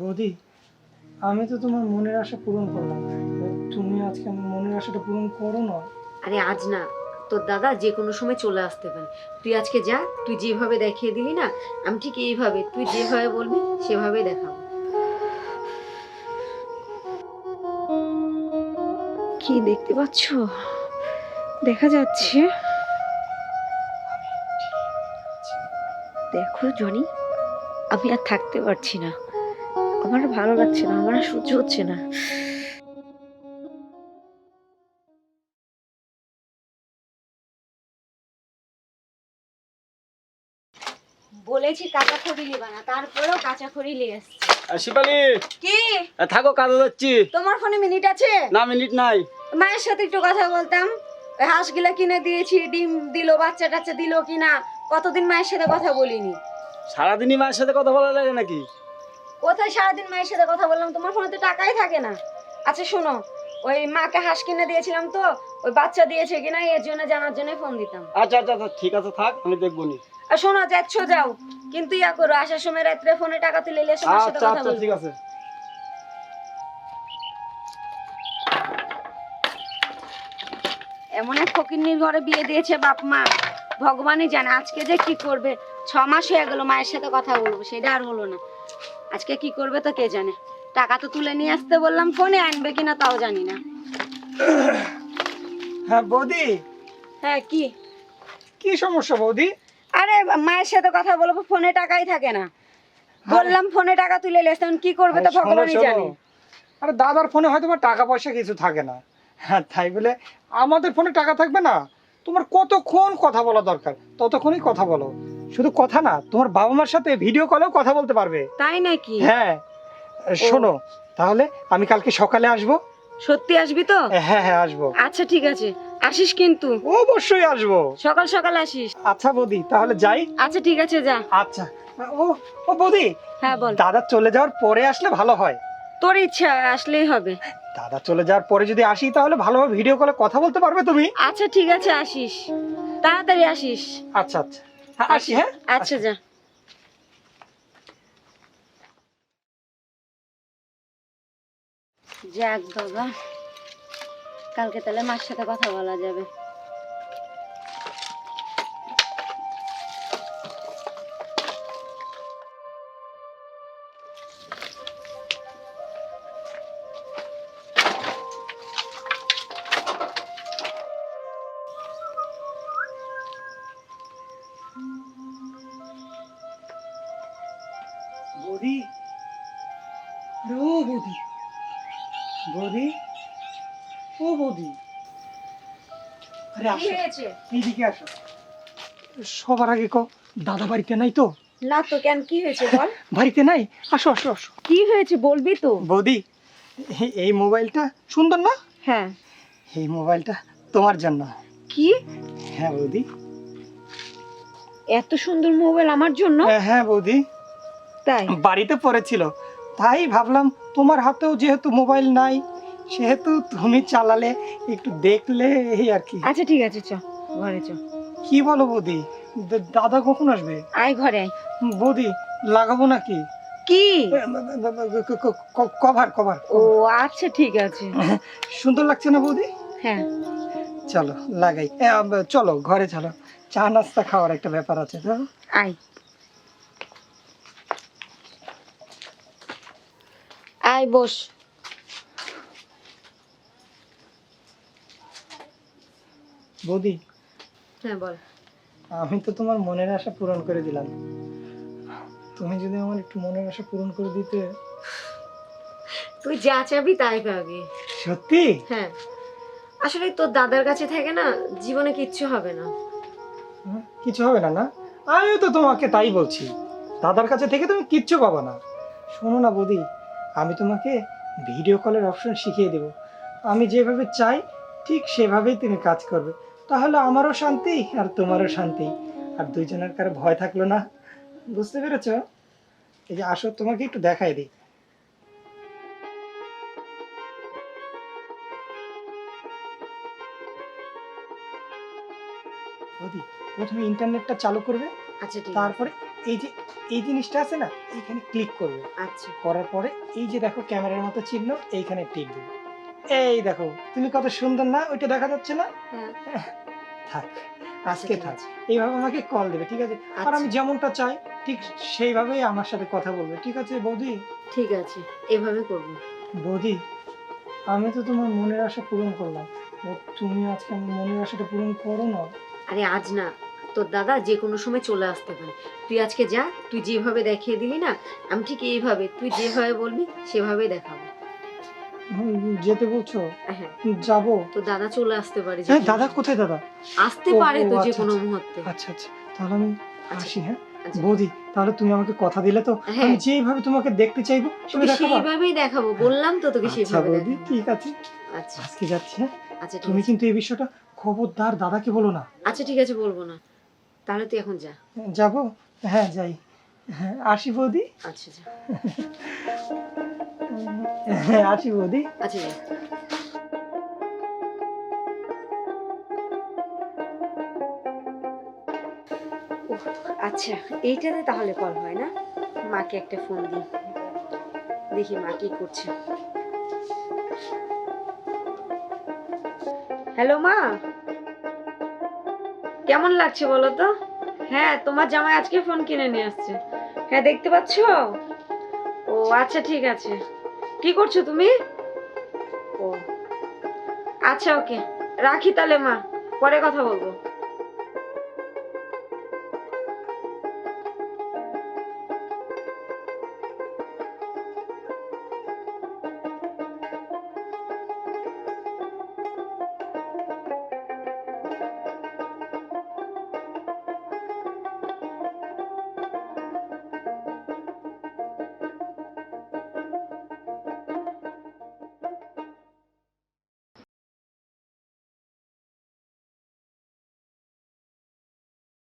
বৌদি, আমি তো তোমার মনের আশা পূরণ করলাম। তুমি আজকে আমার মনের আশাটা পূরণ করো না। আরে আজ না, তোর দাদা যে কোনো সময় চলে আসতে পারে। তুই আজকে যা, তুই যেভাবে দেখিয়ে দিলি না, আমি ঠিক এইভাবে, তুই যেভাবে বলবি, সেভাবে দেখাবো। কি দেখতে পাচ্ছ? দেখা যাচ্ছে। দেখো জনি, আমি আর থাকতে পারছি না। আমার ভালো লাগছে না আমার সহ্য হচ্ছে না। বলেছি কাঁচা খড়ি লিবা না তারপরেও কাঁচা খড়ি লিয়ে এসছে শিপালি কি? থাকো কাজে যাচ্ছি। তোমার ফোনে মিনিট আছে? না মিনিট নাই। মায়ের সাথে একটু কথা বলতাম। হাঁসগুলা কিনে দিয়েছি ডিম দিলো বাচ্চা টাচ্চা দিলো কিনা কতদিন মায়ের সাথে কথা বলিনি? সারাদিনই মায়ের সাথে কথা বলা লাগে নাকি? কোথায় সারাদিন মায়ের সাথে কথা বললাম তোমার ফোনে তো টাকাই থাকে না। আচ্ছা শোনো ওই মাকে হাঁস কিনে দিয়েছিলাম তো ওই বাচ্চা দিয়েছে কিনা এর জন্য জানার জন্য ফোন দিতাম। আচ্ছা আচ্ছা আচ্ছা ঠিক আছে থাক আমি দেখব নি। আর শোনো যাচ্ছ যাও। কিন্তু ইয়া করো আসার সময় রাত্রে ফোনে টাকা তুলে এলে সাথে আচ্ছা কথা আচ্ছা বলব। ঠিক আছে। এমন এক ফকিন্নির ঘরে বিয়ে দিয়েছে বাপ মা। ভগবানই জানে আজকে যে কি করবে ছ মাস হয়ে গেল মায়ের সাথে কথা বলব সেটা আর হলো না। আজকে কি করবে তো কে জানে? টাকা তো তুলে নিয়ে আসতে বললাম ফোনে আনবে কিনা তাও জানি না। হ্যাঁ বৌদি। হ্যাঁ কি? কি সমস্যা বৌদি? আরে মায়ের সাথে কথা বলব ফোনে টাকাই থাকে না। বললাম ফোনে টাকা তুলে এখন কি করবে তো ভগবানই জানে। আরে দাদার ফোনে হয়তো বা টাকা পয়সা কিছু থাকে না। হ্যাঁ তাই বলে আমাদের ফোনে টাকা থাকবে না? তোমার কতক্ষণ কথা বলা দরকার? ততক্ষণই কথা বলো। শুধু কথা না তোমার বাবা মার সাথে ভিডিও কলেও কথা বলতে পারবে। তাই নাকি? হ্যাঁ শোনো তাহলে আমি কালকে সকালে আসব। সত্যি আসবি তো? হ্যাঁ হ্যাঁ আসব। আচ্ছা ঠিক আছে। আসিস কিন্তু। অবশ্যই আসব। সকাল সকাল আসিস। আচ্ছা বৌদি তাহলে যাই। আচ্ছা ঠিক আছে যা। আচ্ছা। ও ও বৌদি! হ্যাঁ বল। দাদা চলে যাওয়ার পরে আসলে ভালো হয়। তোর ইচ্ছা আসলেই হবে। দাদা চলে যাওয়ার পরে যদি আসি তাহলে ভালোভাবে ভিডিও কলে কথা বলতে পারবে তুমি? আচ্ছা ঠিক আছে আসিস। তাড়াতাড়ি আসিস। আচ্ছা আচ্ছা। আসি হ্যাঁ? আচ্ছা যা। যাক বাবা। কালকে তাহলে মার সাথে কথা বলা যাবে। বৌদি আরে ও বৌদি বৌদি ও বৌদি আরে আসো এইদিকে আসো। সবার আগে কো দাদা বাড়িতে নাই তো? না তো কেন? কি হয়েছে বল? বাড়িতে নাই? আসো আসো আসো। কি হয়েছে বলবি তো? বৌদি এই- এই মোবাইলটা সুন্দর না? হ্যাঁ। এই মোবাইলটা তোমার জন্য। কি? হ্যাঁ বৌদি। এত সুন্দর মোবাইল আমার জন্য? হ্যাঁ, হ্যাঁ বৌদি। তাই? বাড়িতে পড়েছিল। তাই ভাবলাম তোমার হাতেও যেহেতু মোবাইল নাই সেহেতু তুমি চালালে একটু দেখলে এই আর কি। আচ্ছা ঠিক আছে চ ঘরে চ। কি বলো বৌদি? দাদা কখন আসবে? আয় ঘরে আয়। বৌদি লাগাবো নাকি? কি? কভার কভার ও আচ্ছা ঠিক আছে। সুন্দর লাগছে না বৌদি? হ্যাঁ। চলো লাগাই। চলো ঘরে চলো। চা নাস্তা খাওয়ার একটা ব্যাপার আছে তো? আয়। আয় বস। বৌদি। হ্যাঁ বল। আমি তো তোমার মনের আশা পূরণ করে দিলাম। তুমি যদি আমার একটু মনের আশা পূরণ করে দিতে। তুই যা চাবি তাই পাবি। সত্যি? হ্যাঁ। আসলে তোর দাদার কাছে থাকে না জীবনে কিচ্ছু হবে না। কিছু হবে না না? আমিও তো তোমাকে তাই বলছি। দাদার কাছে থেকে তুমি কিচ্ছু পাবা না। শোনো না বৌদি আমি তোমাকে ভিডিও কলের অপশন শিখিয়ে দেব। আমি যেভাবে চাই ঠিক সেভাবেই তুমি কাজ করবে। তাহলে আমারও শান্তি আর তোমারও শান্তি। আর দুইজনের কারও ভয় থাকল না। বুঝতে পেরেছ? এই যে আসো তোমাকে একটু দেখাই দিই। প্রথমে ইন্টারনেটটা চালু করবে। আচ্ছা তারপরে এই যে এই জিনিসটা আছে না এইখানে ক্লিক করবে। আচ্ছা। করার পরে এই যে দেখো ক্যামেরার মতো চিহ্ন এইখানে দেবে। এই দেখো তুমি কত সুন্দর না ওইটা দেখা যাচ্ছে না? হ্যাঁ। থাক আজকে থাক। এইভাবে আমাকে কল দেবে ঠিক আছে? আর আচ্ছা। আমি যেমনটা চাই ঠিক সেইভাবেই আমার সাথে কথা বলবে ঠিক আছে বৌদি? ঠিক আছে এভাবে করব। বৌদি আমি তো তোমার মনের আশা পূরণ করলাম। তুমি আজকে আমার মনের আশাটা পূরণ করো না। আরে আজ না তোর দাদা যে কোনো সময় চলে আসতে পারে। তুই আজকে যা তুই যেভাবে দেখিয়ে দিলি না আমি ঠিক এইভাবে তুই যেভাবে বলবি সেভাবেই দেখাবো। যেতে বলছো? হ্যাঁ। যাব? তোর দাদা চলে আসতে পারে হ্যাঁ দাদা কোথায় দাদা? আসতে পারে তো যে আচ্ছা, কোনো আচ্ছা। মুহূর্তে। আচ্ছা আচ্ছা। তাহলে আমি আচ্ছা, আসি হ্যাঁ। বৌদি তাহলে তুমি আমাকে কথা দিলে তো হ্যাঁ। আমি যেইভাবে তোমাকে দেখতে চাইব তুমি সেইভাবেই দেখাবো। বললাম তো তোকে সেইভাবে বৌদি ঠিক আছে। আচ্ছা। আজকে যাচ্ছি হ্যাঁ? আচ্ছা তুমি কিন্তু এই বিষয়টা খবরদার দাদাকে বলো না। আচ্ছা ঠিক আছে বলব না। তাহলে তুই এখন যা। যাব? হ্যাঁ যাই। হ্যাঁ আসি বৌদি। আচ্ছা যা। হ্যাঁ আসি বৌদি। আচ্ছা যা। আচ্ছা এইটাতে তাহলে কল হয় না? মাকে একটা ফোন দিই। দেখি মা কি করছে। হ্যালো মা? কেমন লাগছে বলো তো? হ্যাঁ তোমার জামাই আজকে ফোন কিনে নিয়ে আসছে। হ্যাঁ দেখতে পাচ্ছ? ও আচ্ছা ঠিক আছে। কি করছ তুমি? ও আচ্ছা ওকে। রাখি তাহলে, মা। পরে কথা বলব।